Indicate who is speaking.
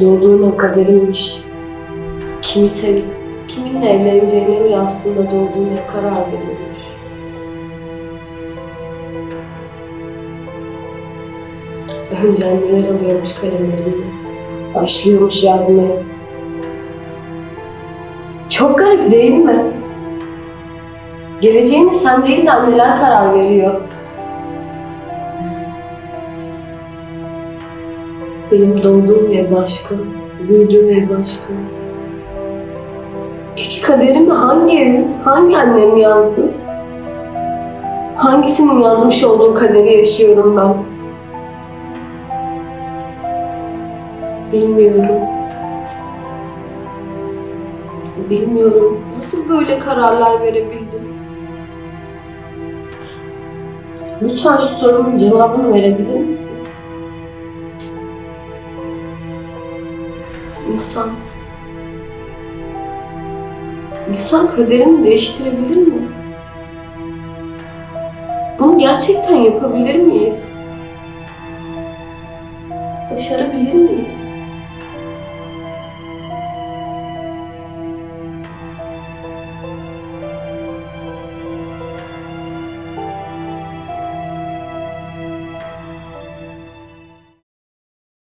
Speaker 1: Doğduğun o sevip kiminle evleneceğine bile aslında doğduğun hep karar veriyormuş. Önce anneler alıyormuş kalemlerini. Başlıyormuş yazmaya. Çok garip değil mi? Geleceğine sen değil de anneler karar veriyor. Benim doğduğum ev başka, büyüdüğüm ev başka. Peki kaderimi evim, hangi annem yazdı? Hangisinin yazmış olduğu kaderi yaşıyorum ben? Bilmiyorum. Bilmiyorum. Nasıl böyle kararlar verebildim? Lütfen şu sorumun cevabını verebilir misin? İnsan... İnsan kaderini değiştirebilir mi? Bunu gerçekten yapabilir miyiz? Başarabilir miyiz?